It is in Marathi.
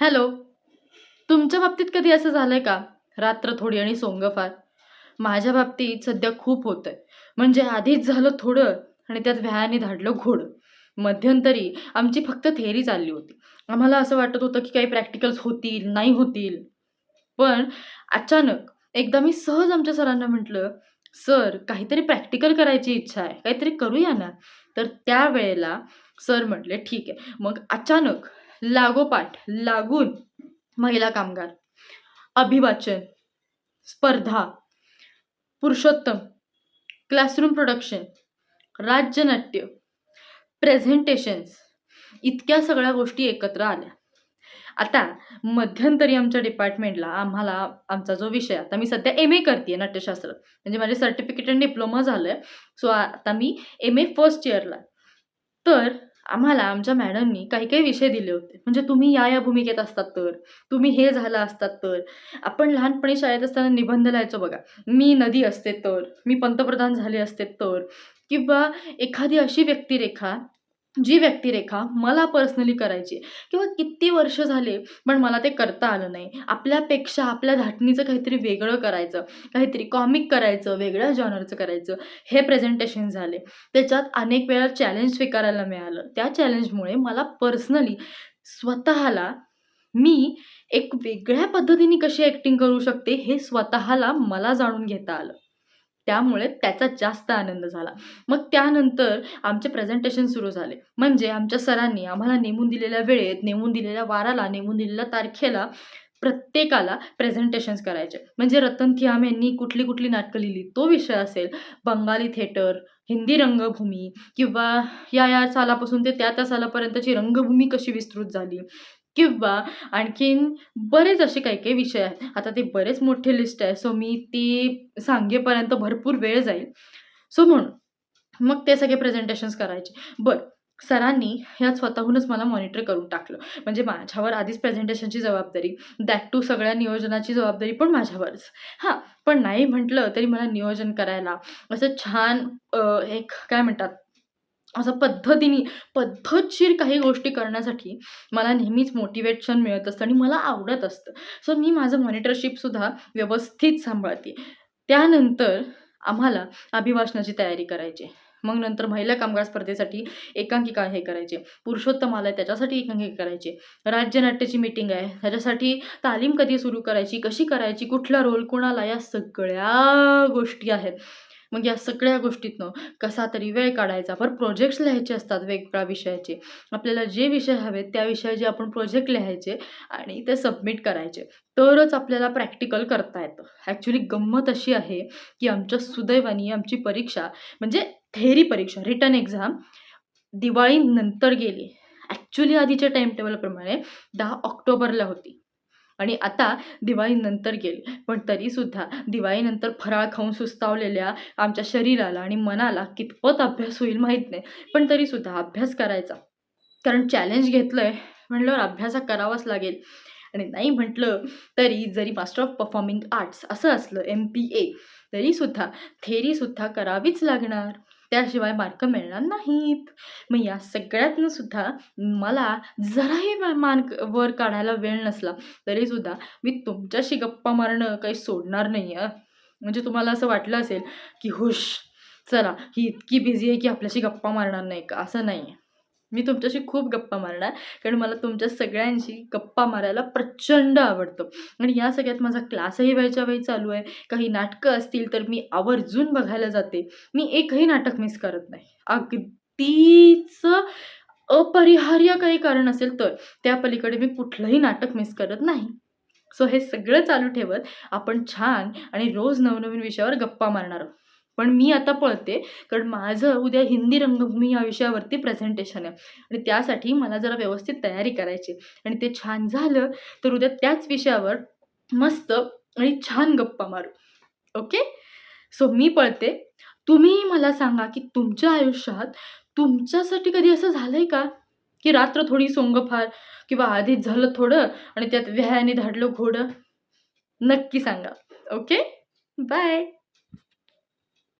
हॅलो. तुमच्या बाबतीत कधी असं झालंय का? रात्र थोडी आणि सोंग फार. माझ्या बाबतीत सध्या खूप होतंय. म्हणजे आधीच झालं थोडं आणि त्यात व्यायाने धाडलं घोडं. मध्यंतरी आमची फक्त थेअरी चालली होती. आम्हाला असं वाटत होतं की काही प्रॅक्टिकल्स होतील, नाही होतील. पण अचानक एकदा मी सहज आमच्या सरांना म्हटलं, "सर, काहीतरी प्रॅक्टिकल करायची इच्छा आहे. काहीतरी करूया ना?" तर त्यावेळेला सर म्हटले, "ठीक आहे." मग अचानक लागोपाठ लागून महिला कामगार, अभिवाचन, स्पर्धा, पुरुषोत्तम, क्लासरूम प्रोडक्शन, राज्यनाट्य, प्रेझेंटेशन्स इतक्या सगळ्या गोष्टी एकत्र आल्या. आता मध्यंतरी आमच्या डिपार्टमेंटला आम्हाला आमचा जो विषय आता मी सध्या एम-ए करते नाट्यशास्त्र. म्हणजे माझे सर्टिफिकेट आणि डिप्लोमा झालं आहे सो आता मी एम-ए फर्स्ट इयरला तर आम्हाला आमच्या मॅडमनी काही-काही विषय दिले होते. म्हणजे तुम्ही या-या भूमिकेत असतात तर, तुम्ही हे झालं असतात तर. आपण लहानपणी शाळेत असताना निबंध लिहायचो बघा. मी नदी असते तर, मी पंतप्रधान झाले असते तर किंवा एखादी अशी व्यक्तिरेखा, जी व्यक्तिरेखा मला पर्सनली करायची आहे किंवा किती वर्ष झाले पण मला ते करता आलं नाही. आपल्यापेक्षा आपल्या धाटणीचं काहीतरी वेगळं करायचं, काहीतरी कॉमिक करायचं, वेगळ्या जॉनरचं करायचं, हे प्रेझेंटेशन झाले. त्याच्यात अनेक वेळा चॅलेंज स्वीकारायला मिळालं. त्या चॅलेंजमुळे मला पर्सनली स्वतःला मी एक वेगळ्या पद्धतीने कशी ॲक्टिंग करू शकते, हे स्वतःला मला जाणून घेता आलं. त्यामुळे त्याचा जास्त आनंद झाला. मग त्यानंतर आमचे प्रेझेंटेशन सुरू झाले. म्हणजे आमच्या सरांनी आम्हाला नेमून दिलेल्या वेळेत, नेमून दिलेल्या वाराला, नेमून दिलेल्या तारखेला प्रत्येकाला प्रेझेंटेशन्स करायचे. म्हणजे रतन थियाम यांनी कुठली-कुठली नाटकं लिहिली, तो विषय असेल, बंगाली थिएटर, हिंदी रंगभूमी किंवा या-या सालापासून ते त्या-त्या सालापर्यंतची रंगभूमी कशी विस्तृत झाली किंवा आणखीन बरेच असे काही-काही विषय आहेत. आता ते बरेच मोठे लिस्ट आहे. सो मी ती सांगेपर्यंत भरपूर वेळ जाईल. सो म्हणून मग ते सगळे प्रेझेंटेशन्स करायचे. बरं, सरांनी ह्यात स्वतःहूनच मला मॉनिटर करून टाकलं. म्हणजे माझ्यावर आधीच प्रेझेंटेशनची जबाबदारी, दॅट टू सगळ्या नियोजनाची जबाबदारी पण माझ्यावरच. हां, पण नाही म्हटलं तरी मला नियोजन करायला, असं छान एक काय म्हणतात, असं पद्धतीने पद्धतशीर काही गोष्टी करण्यासाठी मला नेहमीच मोटिवेशन मिळत असतं आणि मला आवडत असतं. सो मी माझं मॉनिटरशिपसुद्धा व्यवस्थित सांभाळते. त्यानंतर आम्हाला अभिभाषणाची तयारी करायची आहे. मग नंतर महिला कामगार स्पर्धेसाठी एकांकिका हे करायचे पुरुषोत्तम आलाय त्याच्यासाठी एकांकिका करायचे राज्यनाट्याची मीटिंग आहे, त्याच्यासाठी तालीम कधी सुरू करायची, कशी करायची, कुठला रोल कोणाला, या सगळ्या गोष्टी आहेत. मग या सगळ्या गोष्टीतनं कसा तरी वेळ काढायचा. पर प्रोजेक्ट्स लिहायचे असतात वेगवेगळ्या विषयाचे. आपल्याला जे विषय हवेत त्या विषयाचे आपण प्रोजेक्ट लिहायचे आणि ते सबमिट करायचे. तरच आपल्याला प्रॅक्टिकल करता येतं. ॲक्च्युली गंमत अशी आहे, की आमच्या सुदैवानी आमची परीक्षा म्हणजे थेरी परीक्षा, रिटर्न एक्झाम दिवाळीनंतर गेली. ॲक्च्युली आधीच्या टाईम टेबलप्रमाणे दहा ऑक्टोबरला होती आणि आता दिवाळीनंतर गेली. पण तरीसुद्धा दिवाळीनंतर फराळ खाऊन सुस्तावलेल्या आमच्या शरीराला आणि मनाला कितपत अभ्यास होईल माहीत नाही. पण तरीसुद्धा अभ्यास करायचा. कारण चॅलेंज घेतलं आहे म्हटल्यावर अभ्यास करावाच लागेल आणि नाही म्हटलं तरी जरी मास्टर ऑफ परफॉर्मिंग आर्ट्स असं असलं, एम-पी-ए तरीसुद्धा थेरीसुद्धा करावीच लागणार. त्याशिवाय मार्क मिळणार नाहीत. मग या सगळ्यातनं सुद्धा मला जराही मार्क मान वर काढायला वेळ नसला तरीसुद्धा मी तुमच्याशी गप्पा मारणं काही सोडणार नाही म्हणजे तुम्हाला असं वाटलं असेल, की हुश, चला ही इतकी बिझी आहे की आपल्याशी गप्पा मारणार नाही का? असं नाही आहे. मी तुमच्याशी खूप गप्पा मारणार कारण मला तुमच्या सगळ्यांशी गप्पा मारायला प्रचंड आवडतं आणि या सगळ्यात माझा क्लासही वेळच्या वेळी चालू आहे. काही नाटकं असतील तर मी आवर्जून बघायला जाते. मी एकही नाटक मिस करत नाही. अगदीच अपरिहार्य काही कारण असेल तर. त्या पलीकडे मी कुठलंही नाटक मिस करत नाही. सो हे सगळं चालू ठेवत आपण छान आणि रोज नवनवीन विषयावर गप्पा मारणार आहोत. पण मी आता पळते कारण माझं उद्या हिंदी रंगभूमी या विषयावरती प्रेझेंटेशन आहे आणि त्यासाठी मला जरा व्यवस्थित तयारी करायची आणि ते छान झालं तर उद्या त्याच विषयावर मस्त आणि छान गप्पा मारू. ओके? सो मी पळते. तुम्हीही मला सांगा, की तुमच्या आयुष्यात तुमच्यासाठी कधी असं झालं आहे का, की रात्र थोडी सोंगफार किंवा आधीच झालं थोडं आणि त्यात व्यायाने धाडलं घोडं? नक्की सांगा. ओके? बाय.